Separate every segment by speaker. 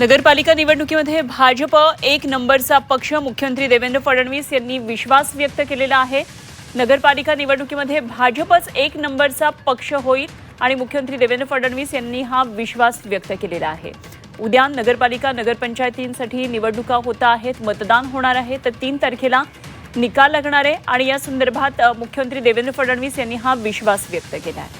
Speaker 1: नगरपालिका निवडणुकीमध्ये भाजप एक नंबरचा पक्ष. मुख्यमंत्री देवेंद्र फडणवीस यांनी विश्वास व्यक्त केलेला आहे. नगरपालिका निवडणुकीमध्ये भाजपच एक नंबरचा पक्ष होईल आणि मुख्यमंत्री देवेंद्र फडणवीस यांनी हा विश्वास व्यक्त केलेला आहे. उद्या नगरपालिका नगरपंचायतींसाठी निवडणुका होत आहेत मतदान होणार आहे. तर तीन तारखेला निकाल लागणार आहे आणि या संदर्भात मुख्यमंत्री देवेंद्र फडणवीस यांनी हा विश्वास व्यक्त केला आहे.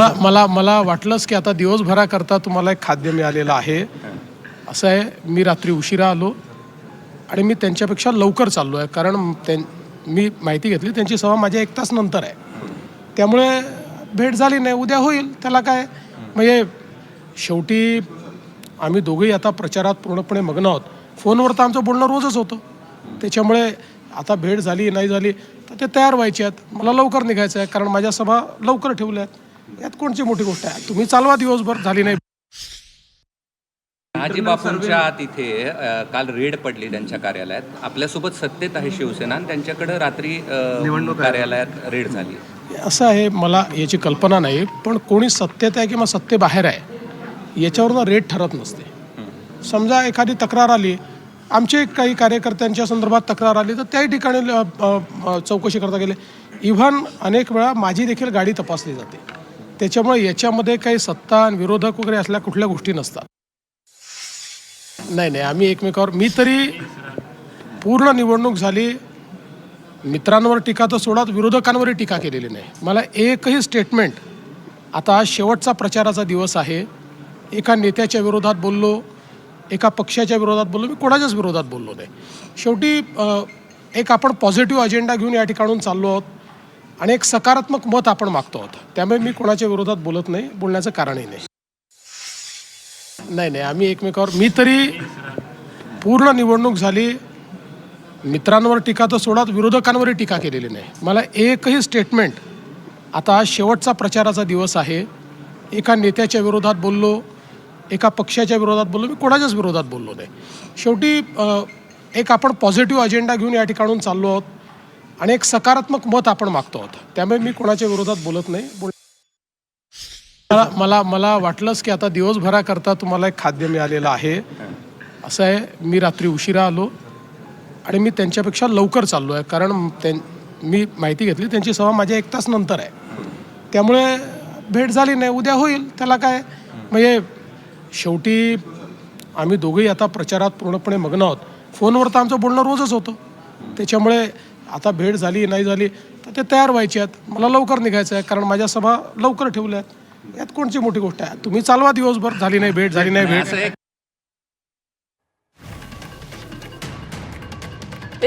Speaker 2: आता मला मला वाटलंच की आता दिवसभराकरता तुम्हाला एक खाद्य मिळालेलं आहे. असं आहे मी रात्री उशिरा आलो आणि मी त्यांच्यापेक्षा लवकर चाललो आहे. कारण त्यां मी माहिती घेतली त्यांची सभा माझ्या एक तास नंतर आहे. त्यामुळे भेट झाली नाही उद्या होईल. त्याला काय? म्हणजे शेवटी आम्ही दोघंही आता प्रचारात पूर्णपणे मग्न आहोत. फोनवर तर आमचं बोलणं रोजच होतं. त्याच्यामुळे आता भेट झाली नाही झाली तर ते तयार व्हायचे आहेत. मला लवकर निघायचं आहे कारण माझ्या सभा लवकर ठेवल्या आहेत. यात कोणची मोठी गोष्ट आहे? तुम्ही चालवा दिवसभर झाली नाही.
Speaker 3: शहाजी बापूंच्या तिथे काल रेड पडली त्यांच्या कार्यालयात. आपल्यासोबत सत्तेत आहे शिवसेना आणि त्यांच्याकडे रात्री अ, कार्यालयात रेड झाली.
Speaker 2: असं आहे मला याची कल्पना नाही पण कोणी सत्तेत आहे किंवा सत्तेबाहेर आहे याच्यावरनं रेट ठरत नसते. समजा एखादी तक्रार आली आमचे काही कार्यकर्त्यांच्या संदर्भात तक्रार आली तर त्याही ठिकाणी चौकशी करता गेले. इव्हन अनेक वेळा माझी देखील गाडी तपासली जाते. त्याच्यामुळे याच्यामध्ये काही सत्ता आणि विरोधक वगैरे असल्या कुठल्या गोष्टी नसतात. नाही नाही आम्ही एकमेकावर मी तरी पूर्ण निवडणूक झाली. मित्रांवर टीका तर सोडात विरोधकांवरही टीका केलेली नाही. मला एकही स्टेटमेंट आता आज शेवटचा प्रचाराचा दिवस आहे. एका नेत्याच्या विरोधात बोललो एका पक्षाच्या विरोधात बोललो मी कोणाच्याच विरोधात बोललो नाही. शेवटी एक आपण पॉझिटिव्ह अजेंडा घेऊन या ठिकाणून चाललो आहोत. आणि एक सकारात्मक मत आपण मागतो आहोत. त्यामुळे मी कोणाच्या विरोधात बोलत नाही बोलण्याचं कारणही नाही. नाही नाही आम्ही एकमेकावर मी तरी पूर्ण निवडणूक झाली. मित्रांवर टीका तर सोडात विरोधकांवरही टीका केलेली नाही. मला एकही स्टेटमेंट आता शेवटचा प्रचाराचा दिवस आहे. एका नेत्याच्या विरोधात बोललो एका पक्षाच्या विरोधात बोललो मी कोणाच्याच विरोधात बोललो नाही. शेवटी एक आपण पॉझिटिव्ह अजेंडा घेऊन या ठिकाणून चाललो आहोत. आणि एक सकारात्मक मत आपण मागतो आहोत. त्यामुळे मी कोणाच्या विरोधात बोलत नाही. बोल मला मला मला वाटलंच की आता दिवसभराकरता तुम्हाला एक खाद्य मिळालेलं आहे. असं आहे मी रात्री उशिरा आलो आणि मी त्यांच्यापेक्षा लवकर चाललो आहे. कारण त्यां मी माहिती घेतली त्यांची सभा माझ्या एक तास नंतर आहे. त्यामुळे भेट झाली नाही. उद्या होईल. त्याला काय? म्हणजे शेवटी आम्ही दोघंही आता प्रचारात पूर्णपणे मग्न आहोत. फोनवर तर आमचं बोलणं रोजच होतं. त्याच्यामुळे आता भेट झाली नाही झाली तर ते तयार व्हायचे आहेत. मला लवकर निघायचं आहे कारण माझ्या सभा लवकर ठेवल्या आहेत. यात कोणची मोठी गोष्ट आहे? तुम्ही चालवा दिवसभर. झाली नाही भेट झाली नाही भेट.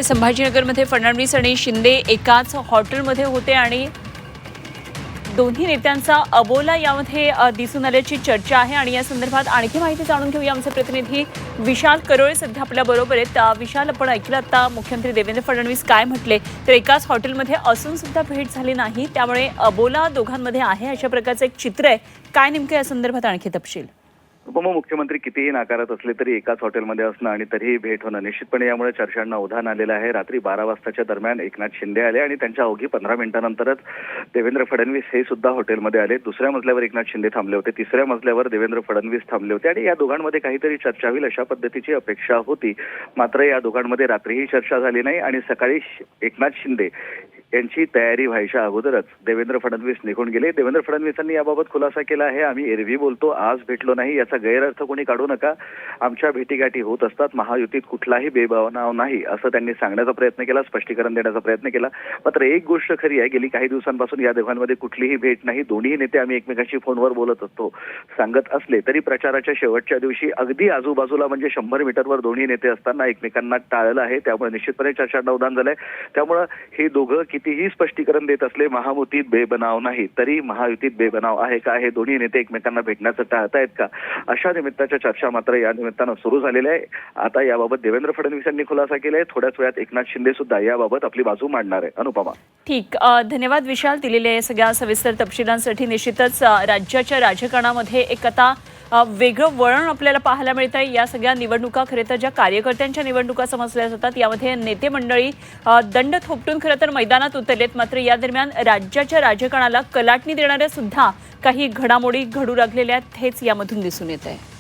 Speaker 1: संभाजीनगरमध्ये फडणवीस आणि शिंदे एकाच हॉटेलमध्ये होते आणि दोन्ही नेत्यांचा अबोला यामध्ये दिसून आल्याची चर्चा आहे आणि या संदर्भात आणखी माहिती जाणून घेऊया आमचे प्रतिनिधी विशाल करोळे सध्या आपल्या बरोबर आहेत. विशाल आपण ऐकलं आता मुख्यमंत्री देवेंद्र फडणवीस काय म्हटले? तर एकाच हॉटेलमध्ये असून सुद्धा भेट झाली नाही. त्यामुळे अबोला दोघांमध्ये आहे अशा प्रकारचं एक चित्र आहे. काय नेमकं या संदर्भात आणखी तपशील?
Speaker 4: उपमुख्यमंत्री कितीही नाकारत असले तरी एकाच हॉटेलमध्ये असणं आणि तरीही भेट होणं निश्चितपणे यामुळे चर्चांना उधाण आलेलं आहे. रात्री बारा वाजताच्या दरम्यान एकनाथ शिंदे आले आणि त्यांच्या अवघी पंधरा मिनिटांनंतरच देवेंद्र फडणवीस हे सुद्धा हॉटेलमध्ये आले. दुसऱ्या मजल्यावर एकनाथ शिंदे थांबले होते. तिसऱ्या मजल्यावर देवेंद्र फडणवीस थांबले होते आणि या दोघांमध्ये काहीतरी चर्चा होईल अशा पद्धतीची अपेक्षा होती. मात्र या दोघांमध्ये रात्रीही चर्चा झाली नाही आणि सकाळी एकनाथ शिंदे यांची तयारी व्हायच्या अगोदरच देवेंद्र फडणवीस निघून गेले. देवेंद्र फडणवीसांनी याबाबत खुलासा केला आहे. आम्ही एरवी बोलतो. आज भेटलो नाही. याचा गैरअर्थ कोणी काढू नका. आमच्या भेटीगाठी होत असतात. महायुतीत कुठलाही बेभावनाव नाही असं त्यांनी सांगण्याचा प्रयत्न केला स्पष्टीकरण देण्याचा प्रयत्न केला. मात्र एक गोष्ट खरी आहे. गेली काही दिवसांपासून या दोघांमध्ये कुठलीही भेट नाही. दोन्ही नेते आम्ही एकमेकांशी फोनवर बोलत असतो. सांगत असले तरी प्रचाराच्या शेवटच्या दिवशी अगदी आजूबाजूला म्हणजे शंभर मीटरवर दोन्ही नेते असताना एकमेकांना टाळलं आहे. त्यामुळे निश्चितपणे चर्चांना उदान झालंय. त्यामुळं हे दोघं कितीही स्पष्टीकरण देत असले महायुतीत बेबनाव नाही. तरी महायुतीत बेबनाव आहे का? हे दोन्ही नेते एकमेकांना भेटण्याचं टाळतायत का? अशा निमित्ताच्या चर्चा मात्र या निमित्तानं सुरू झालेल्या आहे. आता याबाबत देवेंद्र फडणवीस यांनी खुलासा आहे थोड्याच वेळात एकनाथ शिंदे सुद्धा याबाबत आपली बाजू मांडणार आहे. अनुपमा.
Speaker 1: ठीक. धन्यवाद विशाल दिलेल्या या सगळ्या सविस्तर तपशिलांसाठी. निश्चितच राज्याच्या राजकारणामध्ये एक आता वेगळं वळण आपल्याला पाहायला मिळत आहे. या सगळ्या निवडणुका खरे तर ज्या कार्यकर्त्यांच्या निवडणुका समजल्या जातात यामध्ये नेते मंडळी दंड थोपटून खरं तर मैदानात उतरलेत. मात्र या दरम्यान राज्याच्या राजकारणाला कलाटणी देणाऱ्या सुद्धा काही घडामोडी घडू लागलेल्या आहेत हेच यामधून दिसून येत आहे.